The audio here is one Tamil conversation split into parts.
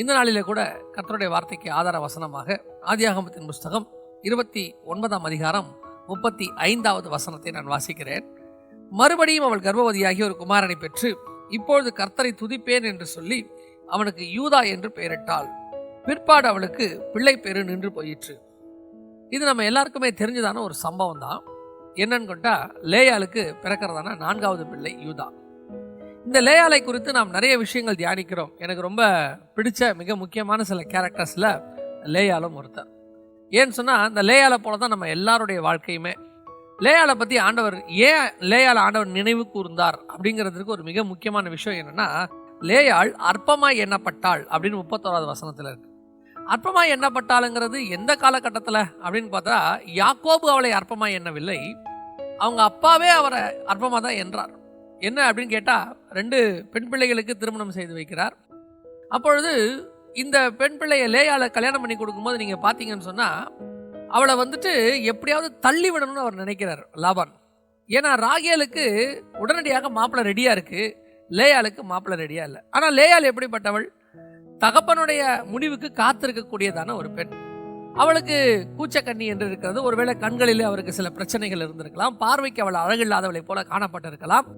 இந்த நாளிலே கூட கர்த்தருடைய வார்த்தைக்கு ஆதார வசனமாக ஆதியாகமத்தின் புஸ்தகம் இருபத்தி ஒன்பதாம் அதிகாரம் முப்பத்தி ஐந்தாவது வசனத்தை நான் வாசிக்கிறேன். மறுபடியும் அவள் கர்ப்பவதியாகி ஒரு குமாரனை பெற்று இப்பொழுது கர்த்தரை துதிப்பேன் என்று சொல்லி அவனுக்கு யூதா என்று பெயரிட்டாள். பிற்பாடு அவளுக்கு பிள்ளை பேரு நின்று போயிற்று. இது நம்ம எல்லாருக்குமே தெரிஞ்சதான ஒரு சம்பவம் தான் என்னன்னு கொண்டா லேயாளுக்கு பிறக்கிறதான நான்காவது பிள்ளை யூதா. இந்த லேயாலை குறித்து நாம் நிறைய விஷயங்கள் தியானிக்கிறோம். எனக்கு ரொம்ப பிடிச்ச மிக முக்கியமான சில கேரக்டர்ஸில் லேயாலும் ஒருத்தர் ஏன்னு சொன்னால் இந்த லேயாலை போல தான் நம்ம எல்லாருடைய வாழ்க்கையுமே. லேயாலை பற்றி ஆண்டவர் ஏன் லேயாலை ஆண்டவர் நினைவு கூர்ந்தார் அப்படிங்கிறதுக்கு ஒரு மிக முக்கியமான விஷயம் என்னென்னா லேயாள் அற்பமாய் எண்ணப்பட்டாள் அப்படின்னு முப்பத்தோராவது வசனத்தில் இருக்கு. அற்பமாய் எண்ணப்பட்டாளுங்கிறது எந்த காலகட்டத்தில் அப்படின்னு பார்த்தா யாக்கோபு அவளை அற்பமாய் எண்ணவில்லை. அவங்க அப்பாவே அவரை அற்பமாக தான் என்றார் என்ன அப்படின்னு கேட்டால் ரெண்டு பெண் பிள்ளைகளுக்கு திருமணம் செய்து வைக்கிறார். அப்பொழுது இந்த பெண் பிள்ளையை லேயால கல்யாணம் பண்ணி கொடுக்கும்போது நீங்கள் பார்த்தீங்கன்னு சொன்னால் அவளை வந்துட்டு எப்படியாவது தள்ளி விடணும்னு அவர் நினைக்கிறார் லாபான் ஏன்னா ராகேலுக்கு உடனடியாக மாப்பிள்ளை ரெடியாக இருக்குது லேயாளுக்கு மாப்பிள்ளை ரெடியாக இல்லை. ஆனால் லேயால் எப்படிப்பட்டவள்? தகப்பனுடைய முடிவுக்கு காத்திருக்கக்கூடியதான ஒரு பெண். அவளுக்கு கூச்சக்கண்ணி என்று இருக்கிறது. ஒருவேளை கண்களிலே அவருக்கு சில பிரச்சனைகள் இருந்திருக்கலாம். பார்வைக்கு அவள் அழகில்லாதவளை போல காணப்பட்டிருக்கலாம்.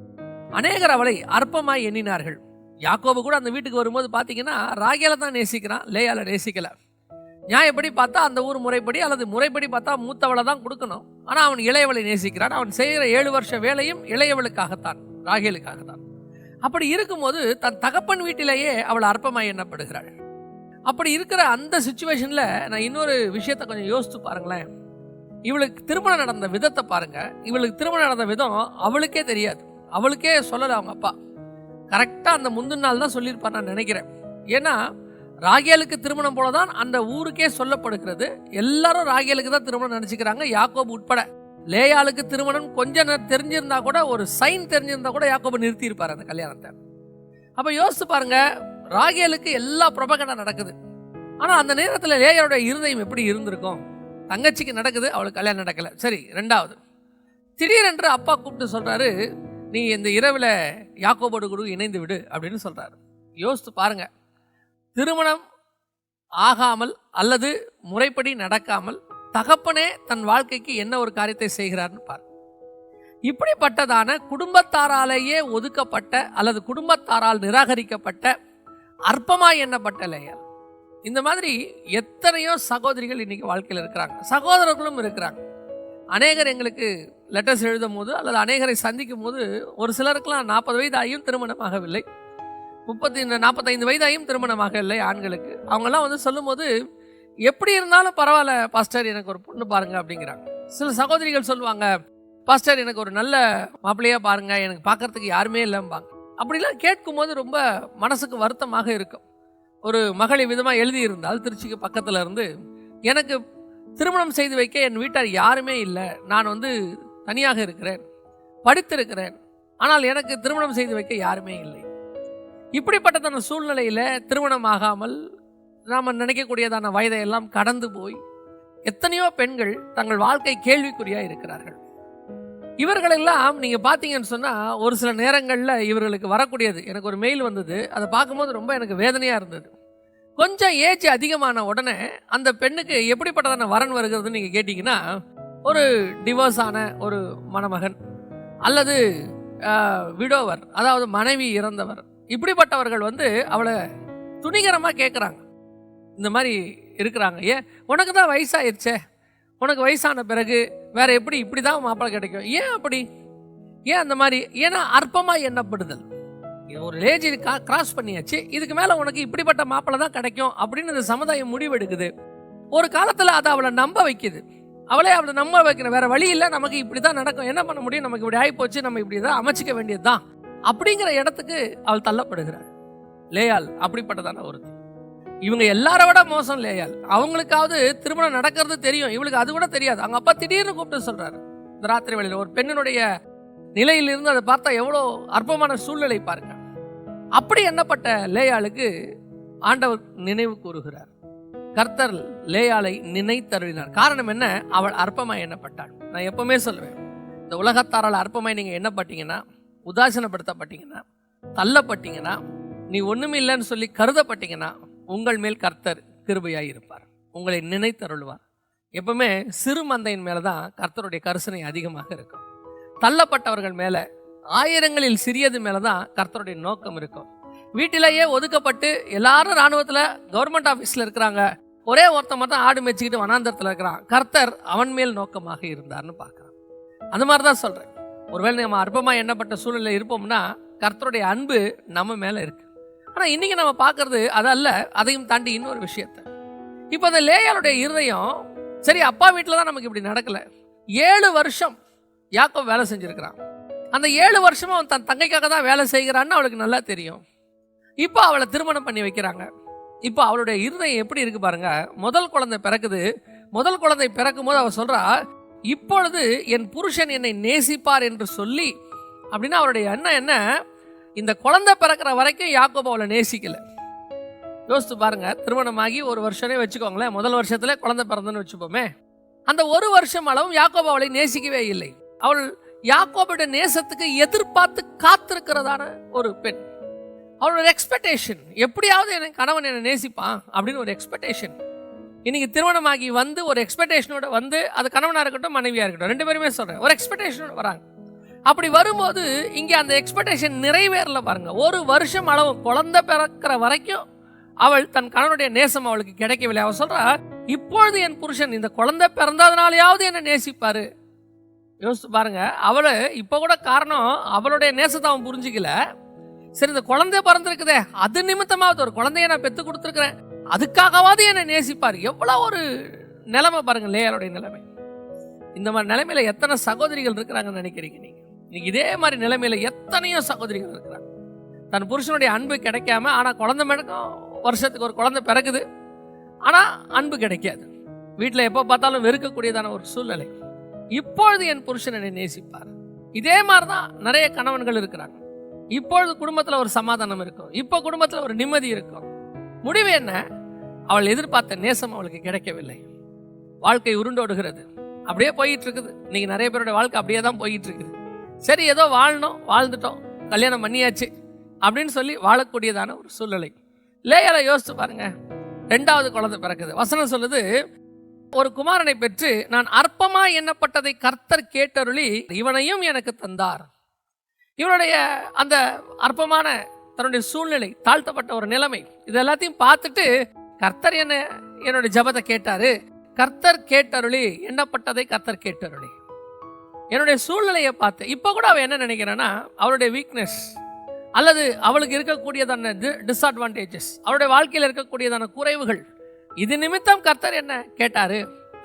அநேகர் அவளை அற்பமாய் எண்ணினார்கள். யாக்கோபு கூட அந்த வீட்டுக்கு வரும்போது பார்த்தீங்கன்னா ராகேல தான் நேசிக்கிறான் லேயால நேசிக்கல. நியாயப்படி பார்த்தா அந்த ஊர் முறைப்படி அல்லது முறைப்படி பார்த்தா மூத்தவளை தான் கொடுக்கணும். ஆனால் அவன் இளையவளை நேசிக்கிறான். அவன் செய்கிற ஏழு வருஷ வேலையும் இளையவளுக்காகத்தான் ராகேலுக்காகத்தான் அப்படி இருக்கும்போது தன் தகப்பன் வீட்டிலேயே அவள் அற்பமாய் எண்ணப்படுகிறாள். அப்படி இருக்கிற அந்த சுச்சுவேஷனில் நான் இன்னொரு விஷயத்தை கொஞ்சம் யோசித்து பாருங்களேன். இவளுக்கு திருமணம் நடந்த விதத்தை பாருங்க. இவளுக்கு திருமணம் நடந்த விதம் அவளுக்கே தெரியாது. அவளுக்கே சொல்லலை அவங்க அப்பா. கரெக்டாக அந்த முந்தின நாள் தான் சொல்லியிருப்பார் நான் நினைக்கிறேன். ஏன்னா ராகேலுக்கு திருமணம் போல தான் அந்த ஊருக்கே சொல்லப்படுகிறது. எல்லாரும் ராகேலுக்கு தான் திருமணம் நினச்சிக்கிறாங்க யாக்கோபு உட்பட. லேயாளுக்கு திருமணம் கொஞ்சம் தெரிஞ்சிருந்தா கூட ஒரு சைன் தெரிஞ்சிருந்தா கூட யாக்கோபு நிறுத்தியிருப்பார் அந்த கல்யாணத்தை. அப்போ யோசித்து பாருங்க ராகேலுக்கு எல்லா பிரபகடம் நடக்குது. ஆனால் அந்த நேரத்தில் லேயாளுடைய இருதயம் எப்படி இருந்திருக்கும்? தங்கச்சிக்கு நடக்குது அவளுக்கு கல்யாணம் நடக்கல. சரி ரெண்டாவது. திடீரென்று அப்பா கூப்பிட்டு சொல்கிறாரு நீ இந்த இரவில் யாக்கோபோடு கூட இணைந்து விடு அப்படின்னு சொல்கிறார் யோசித்து பாருங்க. திருமணம் ஆகாமல் அல்லது முறைப்படி நடக்காமல் தகப்பனே தன் வாழ்க்கைக்கு என்ன ஒரு காரியத்தை செய்கிறார்னு பாரு. இப்படிப்பட்டதான குடும்பத்தாராலேயே ஒதுக்கப்பட்ட அல்லது குடும்பத்தாரால் நிராகரிக்கப்பட்ட அற்பமாய் எண்ணப்பட்ட லேயர் இந்த மாதிரி எத்தனையோ சகோதரிகள் இன்னைக்கு வாழ்க்கையில் இருக்கிறாங்க. சகோதரர்களும் இருக்கிறாங்க. அநேகர் எங்களுக்கு லெட்டர்ஸ் எழுதும் போது அல்லது அநேகரை சந்திக்கும் போது ஒரு சிலருக்கெல்லாம் நாற்பது வயது ஆகியும் திருமணமாகவில்லை. முப்பத்தி நாற்பத்தைந்து வயதாகியும் திருமணமாக இல்லை ஆண்களுக்கு. அவங்கெல்லாம் வந்து சொல்லும்போது எப்படி இருந்தாலும் பரவாயில்ல பாஸ்டர் எனக்கு ஒரு பொண்ணு பாருங்க அப்படிங்கிறாங்க. சில சகோதரிகள் சொல்லுவாங்க பாஸ்டர் எனக்கு ஒரு நல்ல மாப்பிள்ளையாக பாருங்க எனக்கு பார்க்கறதுக்கு யாருமே இல்லைம்பாங்க. அப்படிலாம் கேட்கும்போது ரொம்ப மனசுக்கு வருத்தமாக இருக்கும். ஒரு மகள் விதமாக எழுதியிருந்தால் திருச்சிக்கு பக்கத்தில் இருந்து எனக்கு திருமணம் செய்து வைக்க என் வீட்டார் யாருமே இல்லை. நான் வந்து தனியாக இருக்கிறேன். படித்திருக்கிறேன். ஆனால் எனக்கு திருமணம் செய்து வைக்க யாருமே இல்லை. இப்படிப்பட்டதான சூழ்நிலையில் திருமணம் ஆகாமல் நாம் நினைக்கக்கூடியதான வயதை எல்லாம் கடந்து போய் எத்தனையோ பெண்கள் தங்கள் வாழ்க்கை கேள்விக்குறியாக இருக்கிறார்கள். இவர்களெல்லாம் நீங்கள் பார்த்தீங்கன்னு சொன்னால் ஒரு சில நேரங்களில் இவர்களுக்கு வரக்கூடியது. எனக்கு ஒரு மெயில் வந்தது. அதை பார்க்கும்போது ரொம்ப எனக்கு வேதனையாக இருந்தது. கொஞ்சம் ஏஜ் அதிகமான உடனே அந்த பெண்ணுக்கு எப்படிப்பட்டதான வரன் வருகிறதுன்னு நீங்கள் கேட்டிங்கன்னா ஒரு டிவோர்ஸ் ஆன ஒரு மணமகன் அல்லது விடோவர் அதாவது மனைவி இறந்தவர். இப்படிப்பட்டவர்கள் வந்து அவளை துணிகரமாக கேட்குறாங்க இந்த மாதிரி இருக்கிறாங்க. ஏன்? உனக்கு தான் வயசாயிருச்சே. உனக்கு வயசான பிறகு வேற எப்படி இப்படி தான் மாப்பிள்ளை கிடைக்கும்? ஏன் அப்படி? ஏன் அந்த மாதிரி? ஏன்னா அற்பமாக எண்ணப்படுதல். ஒரு லேஜி கிராஸ் பண்ணியாச்சு. இதுக்கு மேலே உனக்கு இப்படிப்பட்ட மாப்பிள்ளை தான் கிடைக்கும் அப்படின்னு இந்த சமுதாயம் முடிவெடுக்குது. ஒரு காலத்தில் அதை அவளை நம்ப வைக்குது. அவளே அவளை நம்ப வைக்கிற வேற வழி இல்லை. நமக்கு இப்படி தான் நடக்கும். என்ன பண்ண முடியும்? நமக்கு இப்படி ஆகிப்போச்சு நம்ம இப்படி தான் அமைச்சிக்க வேண்டியது தான் அப்படிங்கிற இடத்துக்கு அவள் தள்ளப்படுகிறாள். லேயால் அப்படிப்பட்டதான ஒரு இவங்க எல்லார விட மோசம் லேயால் அவங்களுக்காவது திருமணம் நடக்கிறது தெரியும். இவளுக்கு அது கூட தெரியாது. அவங்க அப்பா திடீர்னு கூப்பிட்டு சொல்றாரு. இந்த ராத்திரி வேளையில் ஒரு பெண்ணினுடைய நிலையிலிருந்து அதை பார்த்தா எவ்வளோ அற்பமான சூழ்நிலை பாருங்க. அப்படி எண்ணப்பட்ட லேயாளுக்கு ஆண்டவர் நினைவு கூறுகிறார். கர்த்தர் லேயாளை நினைத்தருளினார். காரணம் என்ன? அவள் அற்பமாய் எண்ணப்பட்டாள். நான் எப்பவுமே சொல்லுவேன் இந்த உலகத்தாரால் அற்பமாய் நீங்கள் எண்ணப்பட்டீங்கன்னா உதாசீனப்படுத்தப்பட்டீங்கன்னா தள்ளப்பட்டீங்கன்னா நீ ஒன்றுமில்லைன்னு இல்லைன்னு சொல்லி கருதப்பட்டீங்கன்னா உங்கள் மேல் கர்த்தர் கிருபையாக இருப்பார். உங்களை நினைத்தருள்வார். எப்பவுமே சிறு மந்தையின் மேலே தான் கர்த்தருடைய கரிசனை அதிகமாக இருக்கும். தள்ளப்பட்டவர்கள் மேலே ஆயிரங்களில் சிறியது மேலே தான் கர்த்தருடைய நோக்கம் இருக்கும். வீட்டிலேயே ஒதுக்கப்பட்டு எல்லாரும் இராணுவத்தில் கவர்மெண்ட் ஆஃபீஸில் இருக்கிறாங்க. ஒரே ஒருத்தன் மட்டும் ஆடு மேய்ச்சிக்கிட்டு வனாந்தரத்தில் இருக்கிறான். கர்த்தர் அவன் மேல் நோக்கமாக இருந்தார்னு பார்க்குறான் அந்த மாதிரி தான் சொல்கிறேன் ஒருவேளை நம்ம அற்பமாக எண்ணப்பட்ட சூழ்நிலை இருப்போம்னா கர்த்தருடைய அன்பு நம்ம மேலே இருக்கு. ஆனால் இன்றைக்கி நம்ம பார்க்கறது அதல்ல அதையும் தாண்டி இன்னொரு விஷயத்தை. இப்போ அந்த லேயாளுடைய இருதயம் சரி அப்பா வீட்டில் தான் நமக்கு இப்படி நடக்கலை. ஏழு வருஷம் யாக்கோ வேலை செஞ்சுருக்கிறான். அந்த ஏழு வருஷமும் அவன் தன் தங்கைக்காக தான் வேலை செய்கிறான்னு அவளுக்கு நல்லா தெரியும். இப்போ அவளை திருமணம் பண்ணி வைக்கிறாங்க. இப்போ அவளுடைய இருதயம் எப்படி இருக்கு பாருங்க. முதல் குழந்தை பிறக்குது. முதல் குழந்தை பிறக்கும் போது அவள் சொல்றா இப்பொழுது என் புருஷன் என்னை நேசிப்பார் என்று சொல்லி அப்படின்னா அவருடைய எண்ணம் என்ன? இந்த குழந்தை பிறக்கிற வரைக்கும் யாக்கோபு அவளை நேசிக்கல. யோசித்து பாருங்க திருமணமாகி ஒரு வருஷமே வச்சுக்கோங்களேன். முதல் வருஷத்துல குழந்தை பிறந்தன்னு வச்சுப்போமே. அந்த ஒரு வருஷம் அளவும் யாக்கோபு அவளை நேசிக்கவே இல்லை. அவள் யாக்கோபுடைய நேசத்துக்கு எதிர்பார்த்து காத்திருக்கிறதான ஒரு பெண். அவளோட எக்ஸ்பெக்டேஷன் எப்படியாவது என் கணவன் என்னை நேசிப்பான் அப்படின்னு ஒரு எக்ஸ்பெக்டேஷன் இன்னைக்கு திருமணமாகி வந்து ஒரு எக்ஸ்பெக்டேஷனோட வந்து அது கணவனாக இருக்கட்டும் மனைவியாக இருக்கட்டும் ரெண்டு பேருமே சொல்கிறேன் ஒரு எக்ஸ்பெக்டேஷனோட வராங்க. அப்படி வரும்போது இங்கே அந்த எக்ஸ்பெக்டேஷன் நிறைவேறல பாருங்க. ஒரு வருஷம் அளவு குழந்தை பிறக்கிற வரைக்கும் அவள் தன் கணவனுடைய நேசம் அவளுக்கு கிடைக்கவில்லை. அவள் சொல்கிறா இப்பொழுது என் புருஷன் இந்த குழந்தை பிறந்ததுனாலையாவது என்னை நேசிப்பாரு? யோசித்து பாருங்க. அவளை இப்போ கூட காரணம் அவளுடைய நேசத்தை அவன் புரிஞ்சிக்கல. சரி இந்த குழந்தை பிறந்திருக்குதே அது நிமித்தமாவது ஒரு குழந்தைய நான் பெற்று கொடுத்துருக்குறேன். அதுக்காகவாவது என்னை நேசிப்பார். எவ்வளோ ஒரு நிலைமை பாருங்க லேயருடைய நிலைமை. இந்த மாதிரி நிலைமையில எத்தனை சகோதரிகள் இருக்கிறாங்கன்னு நினைக்கிறீங்க நீங்க? இன்னைக்கு இதே மாதிரி நிலைமையில எத்தனையோ சகோதரிகள் இருக்கிறாங்க. தன் புருஷனுடைய அன்பு கிடைக்காம ஆனால் குழந்தை மேடக்கும் வருஷத்துக்கு ஒரு குழந்தை பிறகுது ஆனால் அன்பு கிடைக்காது. வீட்டில் எப்போ பார்த்தாலும் வெறுக்கக்கூடியதான ஒரு சூழ்நிலை. இப்பொழுது என் புருஷன் என்னை நேசிப்பார். இதே மாதிரி தான் நிறைய கணவன்கள் இருக்கிறாங்க. இப்பொழுது குடும்பத்தில் ஒரு சமாதானம் இருக்கும். இப்போ குடும்பத்தில் ஒரு நிம்மதி இருக்கும். முடிவு என்ன? அவள் எதிர்பார்த்த நேசம் அவளுக்கு கிடைக்கவில்லை. வாழ்க்கை உருண்டோடுகிறது. அப்படியே போயிட்டு இருக்குது இன்னைக்கு நிறைய பேருடைய வாழ்க்கை அப்படியே தான் போயிட்டு இருக்குது சரி ஏதோ வாழணும் வாழ்ந்துட்டோம் கல்யாணம் பண்ணியாச்சு அப்படின்னு சொல்லி வாழக்கூடியதான ஒரு சூழ்நிலை. லேயால யோசிச்சு பாருங்க. ரெண்டாவது குழந்தை பிறக்குது. வசனம் சொல்லுது ஒரு குமாரனை பெற்று நான் அற்பமா எண்ணப்பட்டதை கர்த்தர் கேட்டருளி இவனையும் எனக்கு தந்தார். இவனுடைய அந்த அற்பமான தன்னுடைய சூழ்நிலை தாழ்த்தப்பட்ட ஒரு நிலைமை இது எல்லாத்தையும் பார்த்துட்டு கர்த்தர் என்ன என்னுடைய ஜபத்தை கேட்டாரு. கர்த்தர் கேட்டருளி எண்ணப்பட்டதை கர்த்தர் கேட்டருளி. என்னுடைய சூழ்நிலையை பார்த்து இப்போ கூட அவன் என்ன நினைக்கிறான்னா அவளுடைய வீக்னஸ் அல்லது அவளுக்கு இருக்கக்கூடியதான டிஸ்அட்வான்டேஜஸ் அவளுடைய வாழ்க்கையில் இருக்கக்கூடியதான குறைவுகள் இது நிமித்தம் கர்த்தர் என்ன கேட்டாரு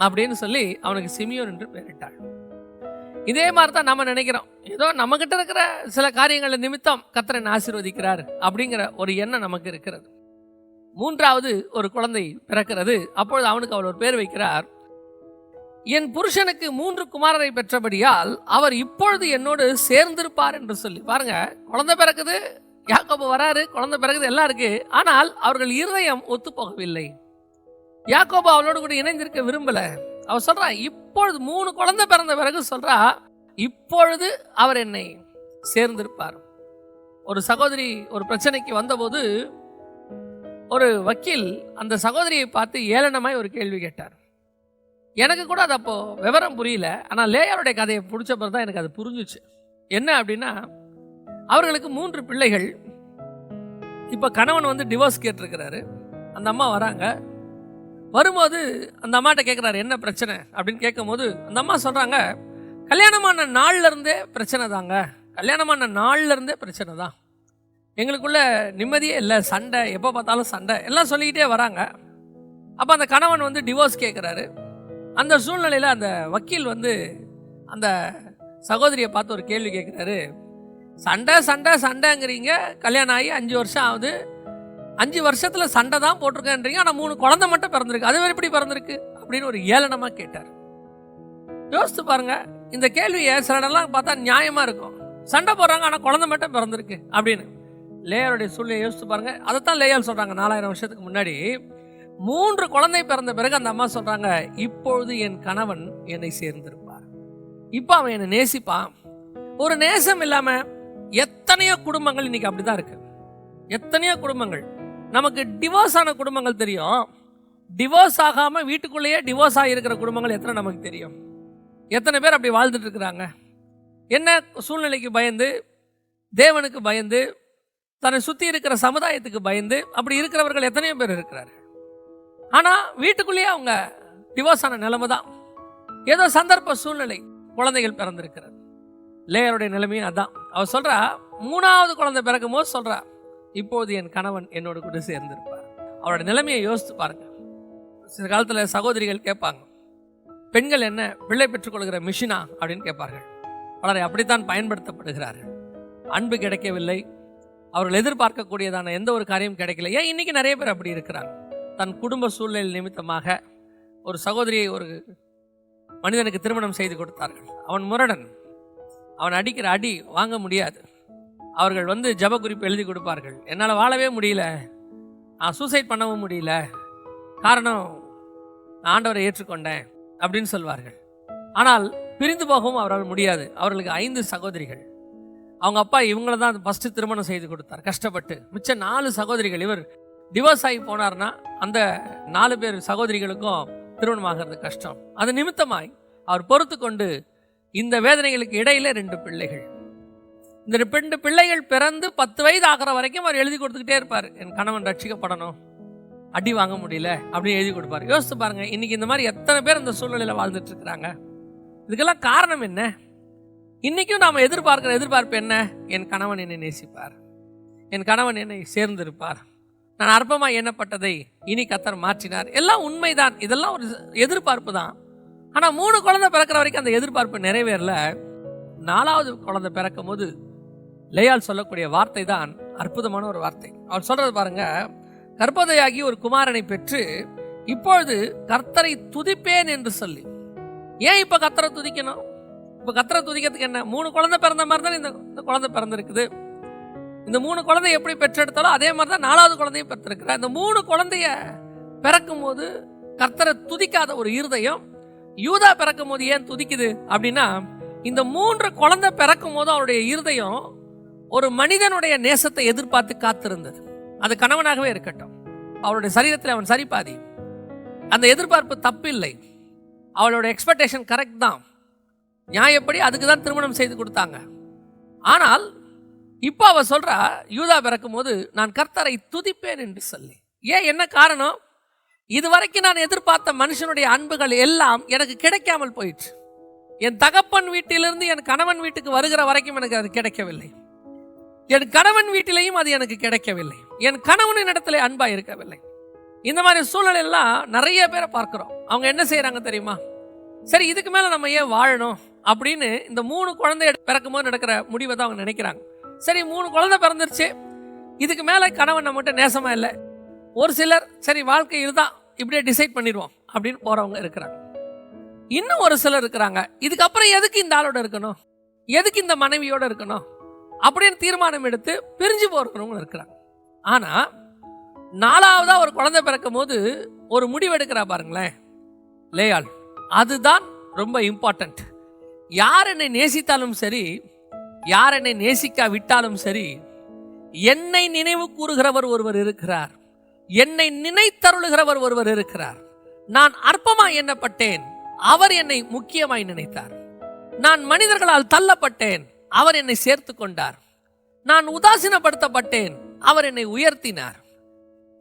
அப்படின்னு சொல்லி அவனுக்கு சிமியோன் என்று பெயரிட்டாள். இதே மாதிரி தான் நம்ம நினைக்கிறோம். ஏதோ நம்மகிட்ட இருக்கிற சில காரியங்கள் நிமித்தம் கர்த்தரன் ஆசீர்வதிக்கிறார் அப்படிங்கிற ஒரு எண்ணம் நமக்கு இருக்கிறது. மூன்றாவது ஒரு குழந்தை பிறக்கிறது. அப்பொழுது அவனுக்கு அவள் ஒரு பேர் வைக்கிறார். என் புருஷனுக்கு மூன்று குமாரரை பெற்றபடியால் அவர் இப்பொழுது என்னோடு சேர்ந்திருப்பார் என்று சொல்லி. பாருங்க குழந்தை பிறக்குது யாக்கோபு வராரு குழந்தை பிறகுது எல்லாம் இருக்கு. ஆனால் அவர்கள் இருதயம் ஒத்து போகவில்லை யாக்கோபு அவளோடு கூட இணைந்திருக்க விரும்பல. அவ சொல்றா இப்பொழுது மூணு குழந்தை பிறந்த பிறகு சொல்றா இப்பொழுது அவர் என்னை சேர்ந்திருப்பார். ஒரு சகோதரி ஒரு பிரச்சனைக்கு வந்தபோது ஒரு வக்கீல் அந்த சகோதரியை பார்த்து ஏளனமாய் ஒரு கேள்வி கேட்டார். எனக்கு கூட அது அப்போ விவரம் புரியல ஆனால் லேயருடைய கதையை பிடிச்ச பிறகு தான் எனக்கு அது புரிஞ்சுச்சு. என்ன அப்படின்னா அவர்களுக்கு மூன்று பிள்ளைகள். இப்போ கணவன் வந்து டிவோர்ஸ் கேட்டிருக்கிறாரு. அந்த அம்மா வராங்க. வரும்போது அந்த அம்மாட்ட கேட்குறாரு என்ன பிரச்சனை? அப்படின்னு கேட்கும்போது அந்த அம்மா சொல்கிறாங்க கல்யாணமான நாள்லேருந்தே பிரச்சனை தாங்க. கல்யாணமான நாள்லேருந்தே பிரச்சனை தான். எங்களுக்குள்ள நிம்மதியே இல்லை சண்டை எப்போ பார்த்தாலும் சண்டை. எல்லாம் சொல்லிக்கிட்டே வராங்க. அப்போ அந்த கணவன் வந்து டிவோர்ஸ் கேட்குறாரு அந்த சூழ்நிலையில் அந்த வக்கீல் வந்து அந்த சகோதரியை பார்த்து ஒரு கேள்வி கேட்குறாரு சண்டை சண்டை சண்டைங்கிறீங்க. கல்யாணம் ஆகி அஞ்சு வருஷம் ஆகுது. அஞ்சு வருஷத்துல சண்டை தான் போட்டிருக்கேன்றீங்க ஆனால் மூணு குழந்தை மட்டும் பிறந்திருக்கு. அது எப்படி பிறந்திருக்கு? அப்படின்னு ஒரு ஏளனமா கேட்டார். யோசித்து பாருங்க இந்த கேள்வியை சில இடம்லாம் பார்த்தா நியாயமா இருக்கும். சண்டை போடுறாங்க ஆனால் குழந்தை மட்டும் பிறந்திருக்கு அப்படின்னு. லேயருடைய சூழ்நிலை யோசித்து பாருங்க. அதைத்தான் லேயால் சொல்றாங்க நாலாயிரம் வருஷத்துக்கு முன்னாடி. மூன்று குழந்தை பிறந்த பிறகு அந்த அம்மா சொல்றாங்க இப்பொழுது என் கணவன் என்னை சேர்ந்திருப்பார். இப்போ அவன் என்னை நேசிப்பான். ஒரு நேசம் இல்லாம எத்தனையோ குடும்பங்கள் இன்னைக்கு அப்படிதான் இருக்கு. எத்தனையோ குடும்பங்கள். நமக்கு டிவோர்ஸ் ஆன குடும்பங்கள் தெரியும். டிவோர்ஸ் ஆகாமல் வீட்டுக்குள்ளேயே டிவோர்ஸ் ஆகியிருக்கிற குடும்பங்கள் எத்தனை நமக்கு தெரியும்? எத்தனை பேர் அப்படி வாழ்ந்துட்டு இருக்கிறாங்க? என்ன சூழ்நிலைக்கு பயந்து தேவனுக்கு பயந்து தன்னை சுற்றி இருக்கிற சமுதாயத்துக்கு பயந்து அப்படி இருக்கிறவர்கள் எத்தனையோ பேர் இருக்கிறார்கள். ஆனால் வீட்டுக்குள்ளேயே அவங்க டிவோர்ஸ் ஆன நிலைமை தான். ஏதோ சந்தர்ப்ப சூழ்நிலை குழந்தைகள் பிறந்திருக்கிறது. லேயருடைய நிலைமையும் அதான். அவர் சொல்கிறா மூணாவது குழந்தை பிறக்கும் போது சொல்கிறா இப்போது என் கணவன் என்னோட கூட சேர்ந்திருப்பார். அவரோட நிலைமையை யோசித்து பாருங்க. சில காலத்தில் சகோதரிகள் கேட்பாங்க பெண்கள் என்ன பிள்ளை பெற்றுக்கொள்கிற மிஷினா? அப்படின்னு கேட்பார்கள். பலரை அப்படித்தான் பயன்படுத்தப்படுகிறார்கள். அன்பு கிடைக்கவில்லை. அவர்கள் எதிர்பார்க்கக்கூடியதான எந்த ஒரு காரியம் கிடைக்கல. ஏன் இன்றைக்கி நிறைய பேர் அப்படி இருக்கிறாங்க? தன் குடும்ப சூழ்நிலை நிமித்தமாக ஒரு சகோதரியை ஒரு மனிதனுக்கு திருமணம் செய்து கொடுத்தார்கள். அவன் முரடன். அவன் அடிக்கிற அடி வாங்க முடியாது. அவர்கள் வந்து ஜப குறிப்பு எழுதி கொடுப்பார்கள். என்னால் வாழவே முடியல. நான் சூசைட் பண்ணவும் முடியல. காரணம் நான் ஆண்டவரை ஏற்றுக்கொண்டேன் அப்படின்னு சொல்வார்கள். ஆனால் பிரிந்து போகவும் அவரால் முடியாது. அவர்களுக்கு ஐந்து சகோதரிகள். அவங்க அப்பா இவங்கள தான் ஃபஸ்ட்டு திருமணம் செய்து கொடுத்தார். கஷ்டப்பட்டு. மிச்ச நாலு சகோதரிகள். இவர் டிவோர்ஸ் ஆகி போனார்னா அந்த நாலு பேர் சகோதரிகளுக்கும் திருமணம் ஆகிறது கஷ்டம். அது நிமித்தமாய் அவர் பொறுத்து கொண்டு இந்த வேதனைகளுக்கு இடையில ரெண்டு பிள்ளைகள். இந்த ரெண்டு பிள்ளைகள் பிறந்து பத்து வயது ஆகிற வரைக்கும் அவர் எழுதி கொடுத்துக்கிட்டே இருப்பார். என் கணவன் ரட்சிக்கப்படணும். அடி வாங்க முடியல. அப்படின்னு எழுதி கொடுப்பார். யோசித்து பாருங்க இன்னைக்கு இந்த மாதிரி எத்தனை பேர் இந்த சூழ்நிலையில் வாழ்ந்துட்டு இருக்கிறாங்க இதுக்கெல்லாம் காரணம் என்ன? இன்னைக்கும் நாம் எதிர்பார்க்கிற எதிர்பார்ப்பு என்ன? என் கணவன் என்னை நேசிப்பார். என் கணவன் என்னை சேர்ந்திருப்பார். நான் அற்பமாக எண்ணப்பட்டதை இனி கத்தர் மாற்றினார். எல்லாம் உண்மைதான். இதெல்லாம் ஒரு எதிர்பார்ப்பு தான். ஆனால் மூணு குழந்தை பிறக்கிற வரைக்கும் அந்த எதிர்பார்ப்பு நிறைவேறல. நாலாவது குழந்தை பிறக்கும் போது லேயால் சொல்லக்கூடிய வார்த்தை தான் அற்புதமான ஒரு வார்த்தை. அவள் சொல்றது பாருங்க கர்ப்பதையாகி ஒரு குமாரனை பெற்று இப்பொழுது கர்த்தரை துதிப்பேன் என்று சொல்லி. ஏன் இப்போ கத்தரை துதிக்கணும்? இப்போ கத்தரை துதிக்கிறதுக்கு என்ன? மூணு குழந்தை பிறந்த மாதிரி தான் இந்த இந்த குழந்தை பிறந்திருக்குது. இந்த மூணு குழந்தை எப்படி பெற்றெடுத்தாலும் அதே மாதிரி தான் நாலாவது குழந்தையும் பெற்றிருக்கிற இந்த மூணு குழந்தைய பிறக்கும் போது கர்த்தரை துதிக்காத ஒரு இருதயம் யூதா பிறக்கும் போது ஏன் துதிக்குது அப்படின்னா இந்த மூன்று குழந்தை பிறக்கும் போது அவருடைய இருதயம் ஒரு மனிதனுடைய நேசத்தை எதிர்பார்த்து காத்திருந்தது. அது கணவனாகவே இருக்கட்டும். அவளுடைய சரீரத்தில் அவன் சரிபாதி. அந்த எதிர்பார்ப்பு தப்பில்லை. அவளோட எக்ஸ்பெக்டேஷன் கரெக்ட் தான். நியாயப்படி அதுக்கு தான் திருமணம் செய்து கொடுத்தாங்க. ஆனால் இப்போ அவ சொல்றா யூதா பிறக்கும் போது நான் கர்த்தரை துதிப்பேன் என்று சொல்லி. ஏன் என்ன காரணம்? இதுவரைக்கும் நான் எதிர்பார்த்த மனுஷனுடைய அன்புகள் எல்லாம் எனக்கு கிடைக்காமல் போயிடுச்சு என் தகப்பன் வீட்டிலிருந்து என் கணவன் வீட்டுக்கு வருகிற வரைக்கும் எனக்கு அது கிடைக்கவில்லை. என் கணவன் வீட்டிலையும் அது எனக்கு கிடைக்கவில்லை. என் கணவனின் இடத்துல அன்பா இருக்கவில்லை. இந்த மாதிரி சூழ்நிலையெல்லாம் நிறைய பேரை பார்க்கிறோம். அவங்க என்ன செய்யறாங்க தெரியுமா? சரி இதுக்கு மேல நம்ம ஏன் வாழணும்? அப்படின்னு இந்த மூணு குழந்தை பிறக்கும் போது நடக்கிற முடிவை தான் அவங்க நினைக்கிறாங்க. சரி மூணு குழந்தை பிறந்துருச்சு. இதுக்கு மேல கணவன் நம்மகிட்ட நேசமா இல்லை. ஒரு சிலர் சரி வாழ்க்கை இதுதான் இப்படியே டிசைட் பண்ணிடுவோம் அப்படின்னு போறவங்க இருக்கிறாங்க. இன்னும் ஒரு சிலர் இருக்கிறாங்க. இதுக்கப்புறம் எதுக்கு இந்த ஆளோட இருக்கணும்? எதுக்கு இந்த மனைவியோட இருக்கணும்? அப்படின்னு தீர்மானம் எடுத்து பிரிஞ்சு போறவங்க இருக்கிறாங்க ஆனா நாலாவதா ஒரு குழந்தை பிறக்கும் போது ஒரு முடிவு எடுக்கிறா பாருங்களேன். லேயாள் அதுதான் ரொம்ப இம்பார்ட்டன்ட் யார் என்னை நேசித்தாலும் சரி யார் என்னை நேசிக்கா விட்டாலும் சரி என்னை நினைவு கூறுகிறவர் ஒருவர் இருக்கிறார். என்னை நினைத்தருளுகிறவர் ஒருவர் இருக்கிறார். நான் அற்பமாய் எண்ணப்பட்டேன். அவர் என்னை முக்கியமாய் நினைத்தார். நான் மனிதர்களால் தள்ளப்பட்டேன். அவர் என்னை சேர்த்து கொண்டார். நான் உதாசீனப்படுத்தப்பட்டேன். அவர் என்னை உயர்த்தினார்.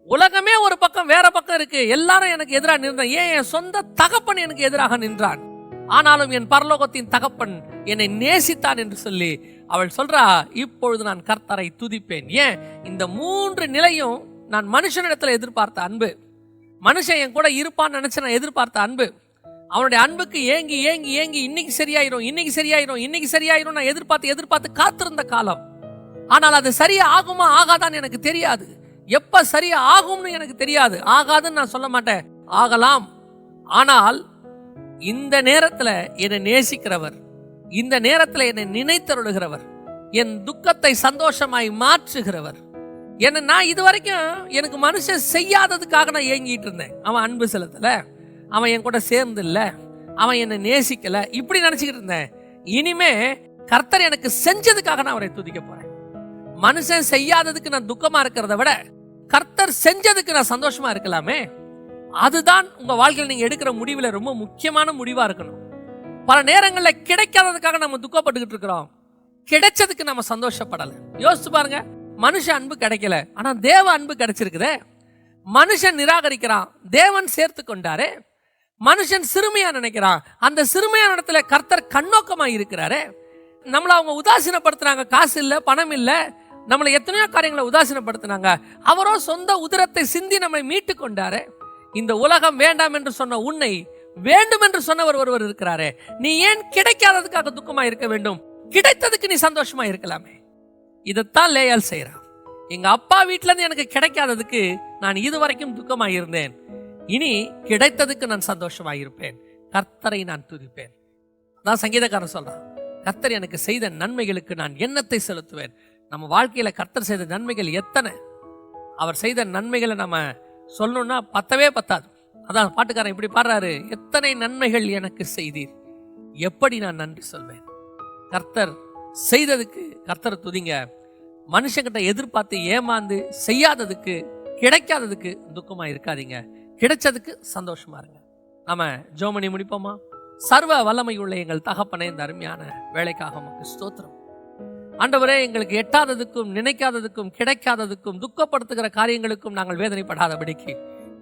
உலகமே ஒரு பக்கம் வேற பக்கம் இருக்கு. எல்லாரும் எனக்கு எதிராக நின்றான். ஏன் என் சொந்த தகப்பன் எனக்கு எதிராக நின்றான்? ஆனாலும் என் பரலோகத்தின் தகப்பன் என்னை நேசித்தான் என்று சொல்லி அவள் சொல்றா இப்பொழுது நான் கர்த்தரை துதிப்பேன். ஏன்? இந்த மூன்று நிலையும் நான் மனுஷனிடத்துல எதிர்பார்த்த அன்பு. மனுஷன் என் கூட இருப்பான்னு நினைச்சு நான் எதிர்பார்த்த அன்பு. அவனுடைய அன்புக்கு ஏங்கி ஏங்கி ஏங்கி இன்னைக்கு சரியாயிரும் இன்னைக்கு சரியாயிரும் இன்னைக்கு சரியாயிரும் நான் எதிர்பார்த்து எதிர்பார்த்து காத்திருந்த காலம். ஆனால் அது சரியா ஆகுமா ஆகாதான்னு எனக்கு தெரியாது. எப்ப சரியா ஆகும்னு எனக்கு தெரியாது. ஆகாதுன்னு நான் சொல்ல மாட்டேன். ஆகலாம். ஆனால் இந்த நேரத்தில் என்னை நேசிக்கிறவர் இந்த நேரத்தில் என்னை நினைத்தருளுகிறவர் என் துக்கத்தை சந்தோஷமாய் மாற்றுகிறவர். என்ன நான் இது வரைக்கும் எனக்கு மனுஷன் செய்யாததுக்காக நான் ஏங்கிட்டு இருந்தேன். அவன் அன்பு செலுத்தலை. அவன் என் கூட சேர்ந்து இல்லை அவன் என்னை நேசிக்கலை. இப்படி நினச்சிக்கிட்டு இருந்தேன். இனிமே கர்த்தர் எனக்கு செஞ்சதுக்காக நான் அவரை துதிக்க போறேன். மனுஷன் செய்யாததுக்கு நான் துக்கமா இருக்கிறத விட கர்த்தர் செஞ்சதுக்கு நான் சந்தோஷமா இருக்கலாமே? அதுதான் உங்க வாழ்க்கையில் நீங்க எடுக்கிற முடிவில் ரொம்ப முக்கியமான முடிவா இருக்கணும். பல நேரங்களில் கிடைக்காததுக்காக நம்ம துக்கப்பட்டுக்கிட்டு இருக்கிறோம். கிடைச்சதுக்கு நம்ம சந்தோஷப்படலை. யோசிச்சு பாருங்க. மனுஷ அன்பு கிடைக்கல. ஆனா தேவ அன்பு கிடைச்சிருக்குதே. மனுஷன் நிராகரிக்கிறான். தேவன் சேர்த்து கொண்டாரே மனுஷன் சிறுமையா நினைக்கிறான். அந்த சிறுமையான இடத்துல கர்த்தர் கண்ணோக்கமா இருக்கிறாரு. நம்மளை அவங்க உதாசீனப்படுத்துறாங்க காசு இல்லை பணம் இல்லை. நம்மளை எத்தனையோ காரியங்களை உதாசீனப்படுத்தினாங்க. அவரோ சொந்த உதிரத்தை சிந்தி நம்மை மீட்டு கொண்டாரு. இந்த உலகம் வேண்டாம் என்று சொன்ன உன்னை வேண்டும் என்று சொன்னவர் ஒருவர் இருக்கிறாரு. நீ ஏன் கிடைக்காததுக்காக துக்கமா இருக்க வேண்டும்? கிடைத்ததுக்கு நீ சந்தோஷமா இருக்கலாமே. இதைத்தான் லேயால் செய்கிறான் எங்க அப்பா வீட்டிலேருந்து எனக்கு கிடைக்காததுக்கு நான் இதுவரைக்கும் துக்கமாக இருந்தேன் இனி கிடைத்ததுக்கு நான் சந்தோஷமாயிருப்பேன். கர்த்தரை நான் துதிப்பேன். அதான் சங்கீதக்காரன் சொல்றான். கர்த்தர் எனக்கு செய்த நன்மைகளுக்கு நான் எண்ணத்தை செலுத்துவேன். நம்ம வாழ்க்கையில கர்த்தர் செய்த நன்மைகள் எத்தனை? அவர் செய்த நன்மைகளை நம்ம சொல்லணும்னா பத்தவே பத்தாது. அதான் பாட்டுக்காரன் இப்படி பாடுறாரு எத்தனை நன்மைகள் எனக்கு செய்தீர்? எப்படி நான் நன்றி சொல்வேன்? கர்த்தர் செய்ததுக்கு கர்த்தர் துதிங்க. மனுஷங்கிட்ட எதிர்பார்த்து ஏமாந்து செய்யாததுக்கு கிடைக்காததுக்கு துக்கமாக இருக்காதீங்க கிடைச்சதுக்கு சந்தோஷமா இருங்க. நம்ம ஜோமணி முடிப்போமா? சர்வ வல்லமை உள்ள எங்கள் தகப்பனே இந்த அருமையான வேலைக்காக உமக்கு ஸ்தோத்திரம். ஆண்டவரே எங்களுக்கு எட்டாததுக்கும் நினைக்காததுக்கும் கிடைக்காததுக்கும் துக்கப்படுத்துகிற காரியங்களுக்கும் நாங்கள் வேதனைப்படாதபடிக்கு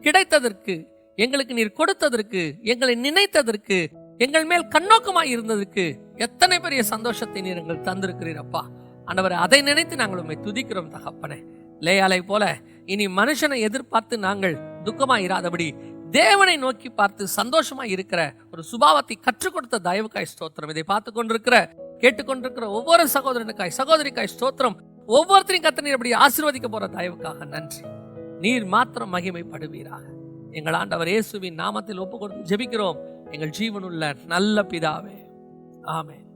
கிடைத்ததற்கு எங்களுக்கு நீர் கொடுத்ததற்கு எங்களை நினைத்ததற்கு எங்கள் மேல் கண்ணோக்கமாக இருந்ததுக்கு எத்தனை பெரிய சந்தோஷத்தை நீர் எங்களுக்கு தந்திருக்கிறீர் அப்பா. அதை நினைத்து நாங்கள் உண்மை துதிக்கிறோம் தகப்பனே. லேயாலை போல இனி மனுஷனை எதிர்பார்த்து நாங்கள் துக்கமாக இராதபடி தேவனை நோக்கி பார்த்து சந்தோஷமா இருக்கிற ஒரு சுபாவத்தை கற்றுக் கொடுத்த தயவுக்காய் ஸ்தோத்திரம். இதை பார்த்து கொண்டிருக்கிற கேட்டுக்கொண்டிருக்கிற ஒவ்வொரு சகோதரனுக்காய் சகோதரிக்காய் ஸ்தோத்திரம். ஒவ்வொருத்தரையும் கத்தனை அப்படி ஆசீர்வதிக்க போற தயவுக்காக நன்றி. நீர் மாத்திரம் மகிமைப்படுவீராக. எங்கள் ஆண்டவர் இயேசுவின் நாமத்தில் ஒப்பு கொடுத்து ஜெபிக்கிறோம். எங்கள் ஜீவனுள்ள நல்ல பிதாவே. ஆமென்.